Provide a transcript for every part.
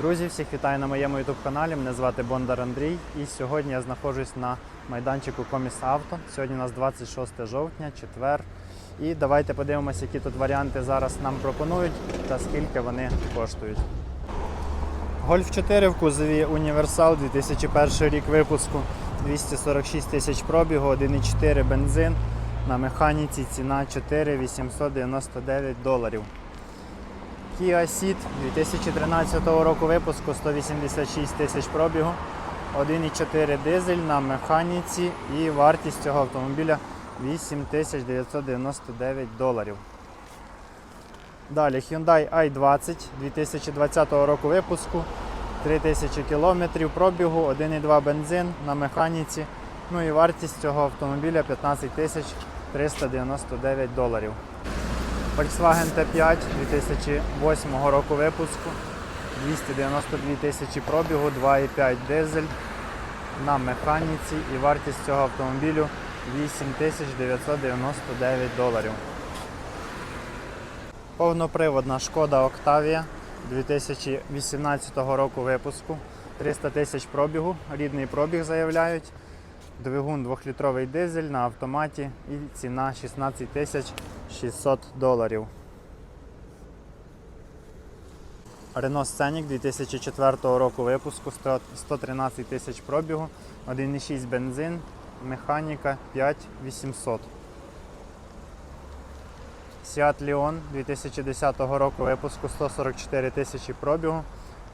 Друзі, всіх вітаю на моєму youtube каналі. Мене звати Бондар Андрій. І сьогодні я знаходжусь на майданчику Коміс Авто. Сьогодні у нас 26 жовтня, четвер. І давайте подивимося, які тут варіанти зараз нам пропонують та скільки вони коштують. Гольф 4 в кузові Універсал 2001 рік випуску, 246 тисяч пробігу, 1,4 бензин. На механіці ціна 4 899 доларів. Kia Ceed 2013 року випуску 186 тисяч пробігу, 1,4 дизель на механіці і вартість цього автомобіля 8999 доларів. Далі Hyundai i20 2020 року випуску, 3000 км пробігу, 1,2 бензин на механіці. Ну і вартість цього автомобіля 15 399 доларів. Volkswagen T5 2008 року випуску, 292 тисячі пробігу, 2,5 дизель на механіці і вартість цього автомобілю 8999 доларів. Повноприводна шкода Octavia 2018 року випуску, 300 тисяч пробігу, рідний пробіг заявляють. Двигун 2-літровий дизель на автоматі і ціна 16 тисяч 600 доларів. Renault Scenic 2004 року випуску 113 тисяч пробігу, 1,6 бензин, механіка 5800. Seat Leon 2010 року випуску 144 тисячі пробігу,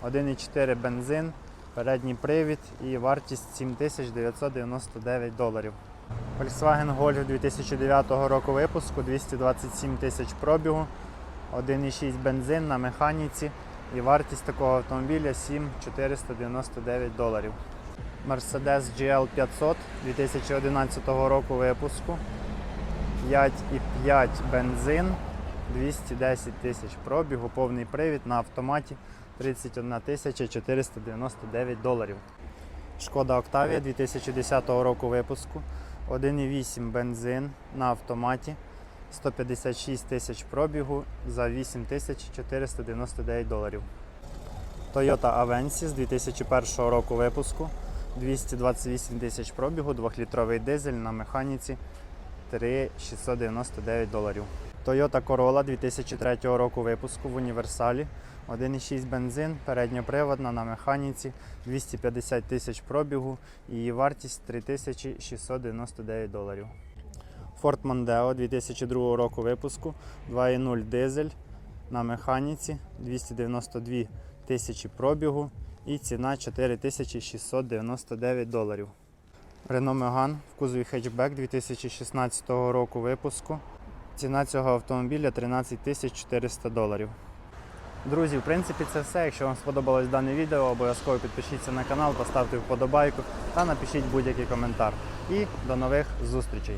1,4 бензин, передній привід і вартість 7999 доларів. Volkswagen Golf 2009 року випуску 227 тисяч пробігу, 1,6 бензин на механіці і вартість такого автомобіля 7499 доларів. Mercedes GL 500 2011 року випуску 5,5 бензин, 210 тисяч пробігу, повний привід на автоматі 31 499 доларів. Шкода Octavia 2010 року випуску, 1,8 бензин на автоматі, 156 тисяч пробігу за 8499 доларів. Toyota Avensis 2001 року випуску, 228 тисяч пробігу, 2-літровий дизель на механіці 3699 доларів. Toyota Corolla 2003 року випуску в універсалі. 1,6 бензин, передньоприводна на механіці, 250 тисяч пробігу її вартість 3699 доларів. Ford Mondeo 2002 року випуску, 2,0 дизель на механіці, 292 тисячі пробігу і ціна 4699 доларів. Renault Megane в кузові хетчбек 2016 року випуску. Ціна цього автомобіля 13 400 доларів. Друзі, в принципі, це все. Якщо вам сподобалось дане відео, обов'язково підпишіться на канал, поставте вподобайку та напишіть будь-який коментар. І до нових зустрічей!